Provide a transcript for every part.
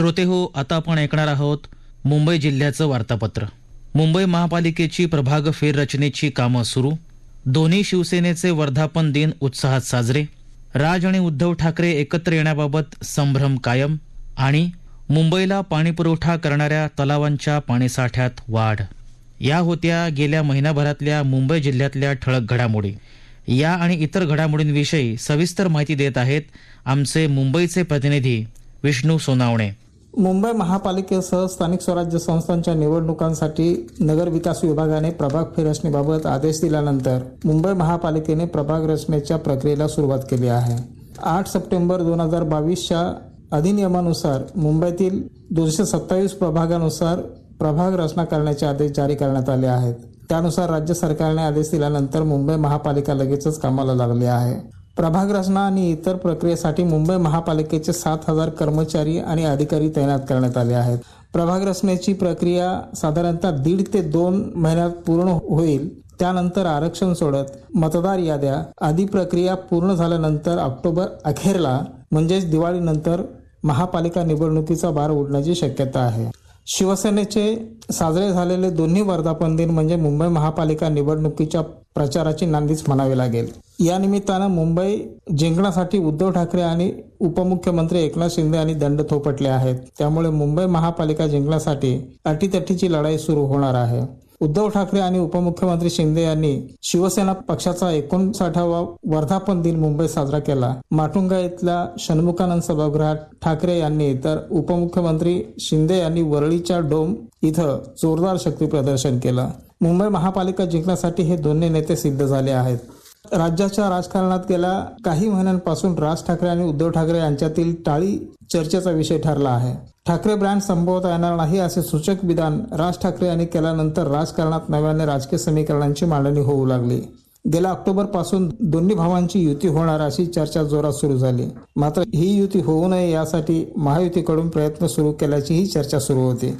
श्रोते हो आता आपण ऐकणार आहोत मुंबई जिल्ह्याचं वार्तापत्र. मुंबई महापालिकेची प्रभाग फेररचनेची कामं सुरू. दोन्ही शिवसेनेचे वर्धापन दिन उत्साहात साजरे. राज आणि उद्धव ठाकरे एकत्र येण्याबाबत संभ्रम कायम आणि मुंबईला पाणीपुरवठा करणाऱ्या तलावांच्या पाणीसाठ्यात वाढ. या होत्या गेल्या महिनाभरातल्या मुंबई जिल्ह्यातल्या ठळक घडामोडी. या आणि इतर घडामोडींविषयी सविस्तर माहिती देत आहेत आमचे मुंबईचे प्रतिनिधी विष्णू सोनावणे. मुंबई महापालिकेसह स्थानिक स्वराज्य संस्थांच्या निवडणुकांसाठी नगर विकास विभागाने प्रभाग फेररचनेबाबत आदेश दिल्यानंतर मुंबई महापालिकेने प्रभाग रचनेच्या प्रक्रियेला सुरुवात केली आहे. आठ सप्टेंबर दोन हजार बावीसच्या अधिनियमानुसार मुंबईतील दोनशे सत्तावीस प्रभागानुसार प्रभाग रचना करण्याचे आदेश जारी करण्यात आले आहेत. त्यानुसार राज्य सरकारने आदेश दिल्यानंतर मुंबई महापालिका लगेचच कामाला लागली आहे. प्रभाग रचना आणि इतर प्रक्रियेसाठी मुंबई महापालिकेचे सात हजार कर्मचारी आणि अधिकारी तैनात करण्यात आले आहेत. प्रभाग रचनेची प्रक्रिया साधारणतः दीड ते दोन महिन्यात पूर्ण होईल. त्यानंतर आरक्षण सोडत मतदार याद्या आदी प्रक्रिया पूर्ण झाल्यानंतर ऑक्टोबर अखेरला म्हणजेच दिवाळीनंतर महापालिका निवडणुकीचा भार उडण्याची शक्यता आहे. शिवसेनेचे साजरे झालेले दोन्ही वर्धापन दिन म्हणजे मुंबई महापालिका निवडणुकीच्या प्रचाराची नांदीच म्हणावी लागेल. या निमित्तानं मुंबई जिंकण्यासाठी उद्धव ठाकरे आणि उपमुख्यमंत्री एकनाथ शिंदे यांनी दंड थोपटले आहेत. त्यामुळे मुंबई महापालिका जिंकण्यासाठी अटीतटीची लढाई सुरू होणार आहे. उद्धव ठाकरे आणि उपमुख्यमंत्री शिंदे यांनी शिवसेना पक्षाचा एकोणसाठावा वर्धापन दिन मुंबईत साजरा केला. माटुंगा इथल्या षण्मुखानंद सभागृहात ठाकरे यांनी तर उपमुख्यमंत्री शिंदे यांनी वरळीच्या डोम इथं जोरदार शक्ती प्रदर्शन केलं. मुंबई महापालिका जिंकण्यासाठी हे दोन्ही नेते सिद्ध झाले आहेत. राज्याच्या राजकारणात गेल्या काही महिन्यांपासून राज ठाकरे आणि उद्धव ठाकरे यांच्यातील टाळी चर्चेचा विषय ठरला आहे. ठाकरे ब्रँड संभवता येणार नाही असे सूचक विधान राज ठाकरे यांनी केल्यानंतर राजकारणात नव्याने राजकीय समीकरणांची मांडणी होऊ लागली. गेल्या ऑक्टोबरपासून दोन्ही भावांची युती होणार अशी चर्चा जोरात सुरू झाली. मात्र ही युती होऊ नये यासाठी महायुतीकडून प्रयत्न सुरू केल्याचीही चर्चा सुरू होती.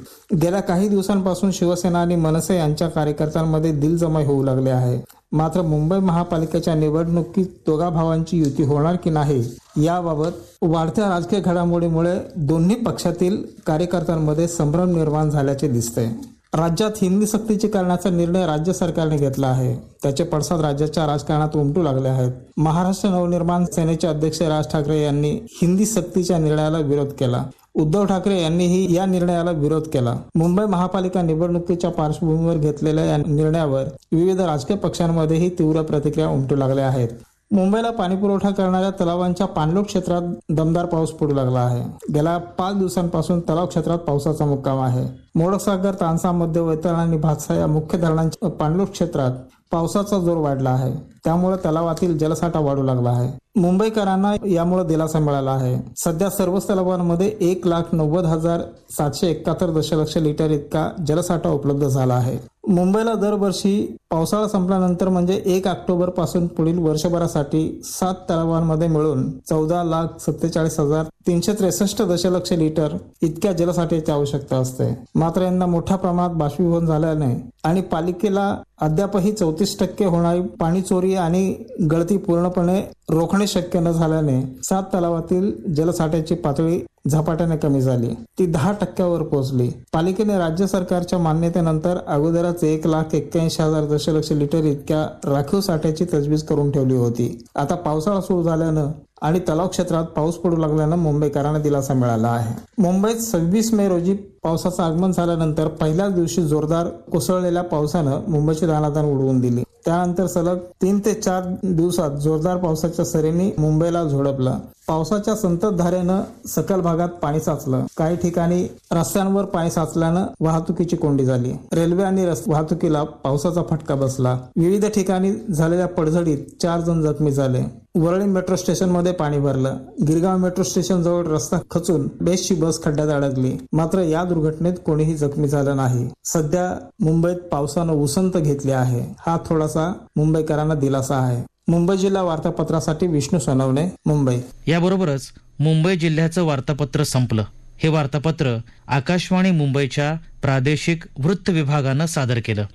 गेल्या काही दिवसांपासून शिवसेना आणि मनसे यांच्या कार्यकर्त्यांमध्ये दिलजमाई होऊ लागले आहे. मात्र मुंबई महापालिकेच्या निवडणुकीत दोघा भावांची युती होणार की नाही याबाबत वाढत्या राजकीय घडामोडीमुळे दोन्ही पक्षातील कार्यकर्त्यांमध्ये संभ्रम निर्माण झाल्याचे दिसते राज्यात हिंदी सक्तीची करण्याचा निर्णय राज्य सरकारने घेतला आहे. त्याचे पडसाद राज्याच्या राजकारणात उमटू लागले आहेत. महाराष्ट्र नवनिर्माण सेनेचे अध्यक्ष राज ठाकरे यांनी हिंदी सक्तीच्या निर्णयाला विरोध केला. उद्धव ठाकरे यांनीही या निर्णयाला विरोध केला. मुंबई महापालिका निवडणुकीच्या पार्श्वभूमीवर घेतलेल्या या निर्णयावर विविध राजकीय पक्षांमध्येही तीव्र प्रतिक्रिया उमटू लागल्या आहेत. मुंबईला पाणीपुरवठा करणाऱ्या तलावांच्या पाणलोट क्षेत्रात दमदार पाऊस पडू लागला आहे. गेल्या पाच दिवसांपासून तलाव क्षेत्रात पावसाचा मुक्काम आहे. मोडकसागर तानसा मध्य वैतरण आणि भातसा या मुख्य धरणांच्या पाणलोट क्षेत्रात पावसाचा जोर वाढला आहे. त्यामुळे तलावातील जलसाठा वाढू लागला आहे. मुंबईकरांना यामुळे दिलासा मिळाला आहे. सध्या सर्वच तलावांमध्ये एक लाख नव्वद हजार सातशे एकाहत्तर दशलक्ष लिटर इतका जलसाठा उपलब्ध झाला आहे. मुंबईला दरवर्षी पावसाळा संपल्यानंतर म्हणजे एक ऑक्टोबरपासून पुढील वर्षभरासाठी सात तलावांमध्ये मिळून चौदा लाख सत्तेचाळीस हजार तीनशे त्रेसष्ट दशलक्ष लिटर इतक्या जलसाठ्याची आवश्यकता असते. मात्र यंदा मोठ्या प्रमाणात बाष्पीभवन झाल्याने आणि पालिकेला अद्यापही चौतीस टक्के होणारी पाणी चोरी आणि गळती पूर्णपणे रोखणे शक्य न झाल्याने सात तलावातील जलसाठ्याची पातळी झपाट्याने कमी झाली. ती दहा टक्क्यावर पोहोचली. पालिकेने राज्य सरकारच्या मान्यतेनंतर अगोदरच एक लाख एक्क्याऐंशी हजार दशलक्ष लिटर इतक्या राखीव साठ्याची तजवीज करून ठेवली होती. आता पावसाळा सुरू झाल्यानं आणि तलाव क्षेत्रात पाऊस पडू लागल्यानं मुंबईकरांना दिलासा मिळाला आहे. मुंबईत सव्वीस मे रोजी पावसाचं आगमन झाल्यानंतर पहिल्याच दिवशी जोरदार कोसळलेल्या पावसानं मुंबईची दानादान उडवून दिली. त्यानंतर सलग तीन ते चार दिवसात जोरदार पावसाच्या सरींनी मुंबईला झोडपलं. पावसाच्या संततधारेनं सकल भागात पाणी साचलं. काही ठिकाणी रस्त्यांवर पाणी साचल्यानं वाहतुकीची कोंडी झाली. रेल्वे आणि वाहतुकीला पावसाचा फटका बसला. विविध ठिकाणी झालेल्या पडझडीत चार जण जखमी झाले. वरळी मेट्रो स्टेशनमध्ये पाणी भरलं. गिरगाव मेट्रो स्टेशन जवळ रस्ता खचून बेस्टची बस खड्ड्यात अडकली. मात्र या दुर्घटनेत कोणीही जखमी झालं नाही. सध्या मुंबईत पावसानं उसंत घेतली आहे. हा थोडासा मुंबईकरांना दिलासा आहे. मुंबई जिल्हा वार्तापत्रासाठी विष्णू सोनवणे मुंबई. याबरोबरच मुंबई जिल्ह्याचं वार्तापत्र संपलं. हे वार्तापत्र आकाशवाणी मुंबईच्या प्रादेशिक वृत्त विभागानं सादर केलं.